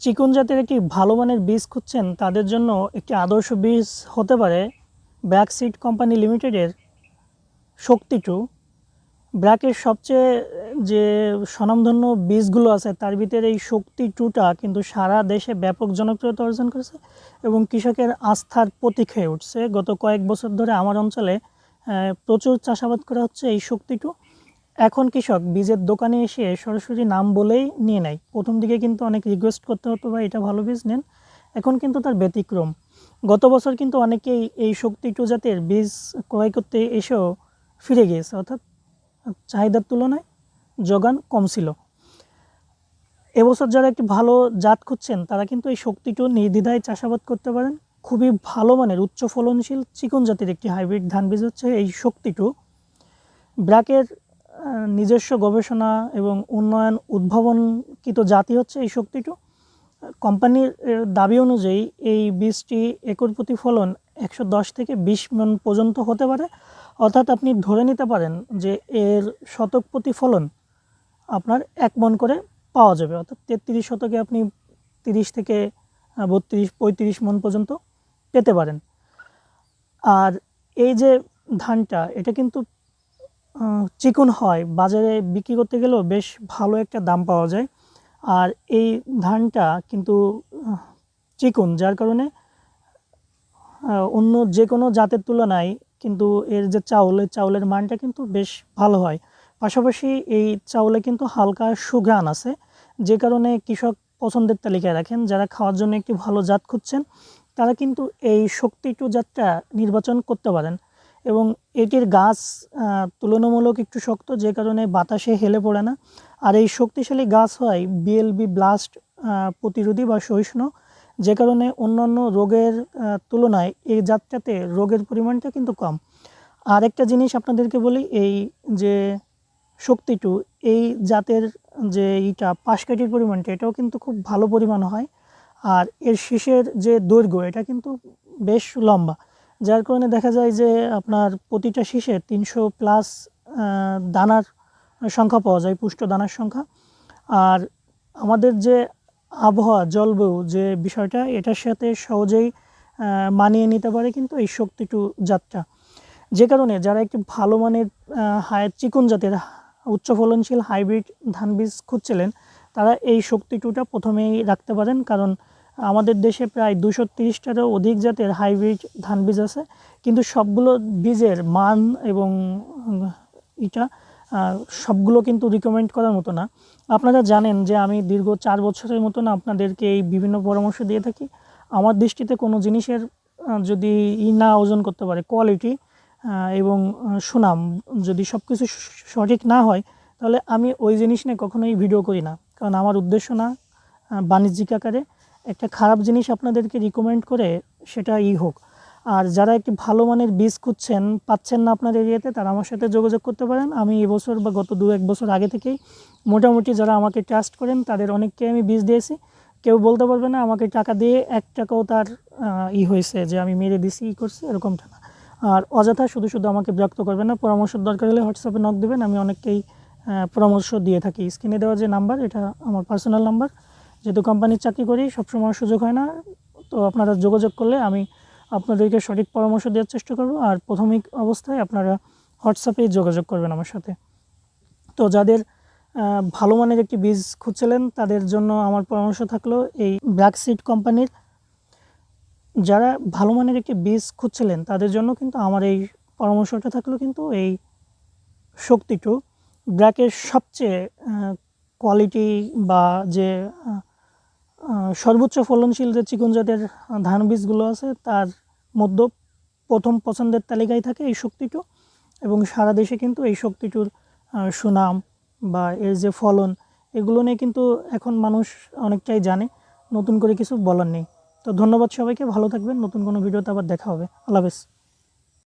চিকন জাতের একটি ভালো মানের বীজ খুঁজছেন, তাদের জন্য একটি আদর্শ বীজ হতে পারে ব্র্যাক কোম্পানি লিমিটেডের শক্তি টু ব্র্যাকের সবচেয়ে যে স্বনামধন্য বীজগুলো আছে, তার ভিতরে এই শক্তি টুটা কিন্তু সারা দেশে ব্যাপক জনপ্রিয়তা অর্জন করেছে এবং কৃষকের আস্থার প্রতীক হয়ে উঠছে। গত কয়েক বছর ধরে আমার অঞ্চলে প্রচুর চাষাবাদ করা হচ্ছে এই শক্তি টু এখন কৃষক বীজের দোকানে এসে সরাসরি নাম বলেই নিয়ে নেয়। প্রথম দিকে কিন্তু অনেক রিকোয়েস্ট করতে হতো বা এটা ভালো বীজ নেন। এখন কিন্তু তার ব্যতিক্রম। গত বছর কিন্তু অনেকেই এই শক্তি টু জাতের বীজ ক্রয় করতে এসেও ফিরে গিয়েছে, অর্থাৎ চাহিদার তুলনায় যোগান কম ছিল। এবছর যারা একটি ভালো জাত খুঁজছেন, তারা কিন্তু এই শক্তিটু নির্দ্বিধায় চাষাবাদ করতে পারেন। খুবই ভালো মানের উচ্চ ফলনশীল চিকন জাতের একটি হাইব্রিড ধান বীজ হচ্ছে এই শক্তিটু। ব্র্যাকের নিজস্ব গবেষণা এবং উন্নয়ন উদ্ভাবনকৃত জাতি হচ্ছে এই শক্তিটু। কোম্পানির দাবি অনুযায়ী এই বীজটি একর প্রতি ফলন একশো দশ থেকে বিশ মন পর্যন্ত হতে পারে। অর্থাৎ আপনি ধরে নিতে পারেন যে এর শতক প্রতি ফলন আপনার এক মন করে পাওয়া যাবে। অর্থাৎ তেত্রিশ শতকে আপনি তিরিশ থেকে বত্রিশ, পঁয়ত্রিশ মন পর্যন্ত পেতে পারেন। আর এই যে ধানটা, এটা কিন্তু চিকন হয়। বাজারে বিক্রি করতে গেলেও বেশ ভালো একটা দাম পাওয়া যায়। আর এই ধানটা কিন্তু চিকন, যার কারণে অন্য যে কোনো জাতের তুলনায় কিন্তু এর যে চাউল, এই চাউলের মানটা কিন্তু বেশ ভালো হয়। পাশাপাশি এই চাউলে কিন্তু হালকা সুঘ্রাণ আছে, যে কারণে কৃষক পছন্দের তালিকায় রাখেন। যারা খাওয়ার জন্য একটি ভালো জাত খুঁজছেন, তারা কিন্তু এই শক্তি টু জাতটা নির্বাচন করতে পারেন। এবং এটির গাছ তুলনামূলক একটু শক্ত, যে কারণে বাতাসে হেলে পড়ে না। আর এই শক্তিশালী গাছ হয় বিএলবি ব্লাস্ট প্রতিরোধী বা সহিষ্ণু, যে কারণে অন্যান্য রোগের তুলনায় এই জাতটাতে রোগের পরিমাণটা কিন্তু কম। আর একটা জিনিস আপনাদেরকে বলি, এই যে শক্তি টু এই জাতের যে ইটা, পাশকাঠির পরিমাণটা, এটাও কিন্তু খুব ভালো পরিমাণ হয়। আর এর শীষের যে দৈর্ঘ্য, এটা কিন্তু বেশ লম্বা। যার কারণে দেখা যায় যে আপনার প্রতিটা শীষে তিনশো প্লাস দানার সংখ্যা পাওয়া যায়, পুষ্ট দানার সংখ্যা। আর আমাদের যে আবহাওয়া, জলবায়ু যে বিষয়টা, এটার সাথে সহজেই মানিয়ে নিতে পারে কিন্তু এই শক্তি টু জাতটা। যে কারণে যারা একটি ভালো মানের হাই চিকন জাতের, উচ্চ ফলনশীল হাইব্রিড ধান বীজ খুঁজছিলেন, তারা এই শক্তি টুটা প্রথমেই রাখতে পারেন। কারণ আমাদের দেশে প্রায় দুশো তিরিশটারও অধিক জাতের হাইব্রিড ধান বীজ আছে। কিন্তু সবগুলো বীজের মান এবং এটা সবগুলো কিন্তু রিকমেন্ড করার মতো না। আপনারা জানেন যে আমি দীর্ঘ চার বছরের মতন আপনাদেরকে এই বিভিন্ন পরামর্শ দিয়ে থাকি। আমার দৃষ্টিতে কোনো জিনিসের যদি ই না ওজন করতে পারে কোয়ালিটি এবং সুনাম যদি সব কিছু সঠিক না হয়, তাহলে আমি ওই জিনিস নিয়ে কখনোই ভিডিও করি না। কারণ আমার উদ্দেশ্য না বাণিজ্যিক আকারে। একটা খারাপ জিনিস আপনাদেরকে রিকমেন্ড করে সেটা ই হোক। আর যারা একটি ভালো মানের বীজ খুঁজছেন, পাচ্ছেন না আপনার এরিয়াতে তারা আমার সাথে যোগাযোগ করতে পারেন। আমি এবছর বা গত দু এক বছর আগে থেকেই মোটামুটি যারা আমাকে ট্রাস্ট করেন, তাদের অনেককে আমি বীজ দিয়েছি। কেউ বলতে পারবে না, আমাকে টাকা দিয়ে এক টাকাও তার ই হয়েছে যে আমি মেরে দিছি, ই করছি, এরকমটা না। আর অযথা শুধু শুধু আমাকে বিরক্ত করবেন না, পরামর্শের দরকার হলে হোয়াটসঅ্যাপে নক দেবেন, আমি অনেককেই পরামর্শ দিয়ে থাকি। স্ক্রিনে দেওয়া যে নাম্বার, এটা আমার পার্সোনাল নাম্বার যেহেতু কোম্পানির চাকরি করি, সবসময় সুযোগ হয় না, তো আপনারা যোগাযোগ করলে আমি আপনাদেরকে সঠিক পরামর্শ দেওয়ার চেষ্টা করব। আর প্রাথমিক অবস্থায় আপনারা হোয়াটসঅ্যাপেই যোগাযোগ করবেন আমার সাথে। তো যাদের ভালো মানের একটি বীজ খুঁজছিলেন, তাদের জন্য আমার পরামর্শ থাকল এই ব্ল্যাক সিড কোম্পানির যারা ভালো মানের একটি বীজ খুঁজছিলেন, তাদের জন্য কিন্তু আমার এই পরামর্শটা থাকল কিন্তু এই শক্তি টু ব্ল্যাকের সবচেয়ে কোয়ালিটি বা যে সর্বোচ্চ ফলনশীল যে চিকন জাতের ধান বীজগুলো আছে, তার মধ্যে প্রথম পছন্দের তালিকায় থাকে এই শক্তিটু এবং সারা দেশে কিন্তু এই শক্তিটুর সুনাম বা এর যে ফলন, এগুলো নিয়ে কিন্তু এখন মানুষ অনেকটাই জানে। নতুন করে কিছু বলার নেই। তো ধন্যবাদ সবাইকে, ভালো থাকবেন। নতুন কোনো ভিডিওতে আবার দেখা হবে। আল্লাহ হাফেজ।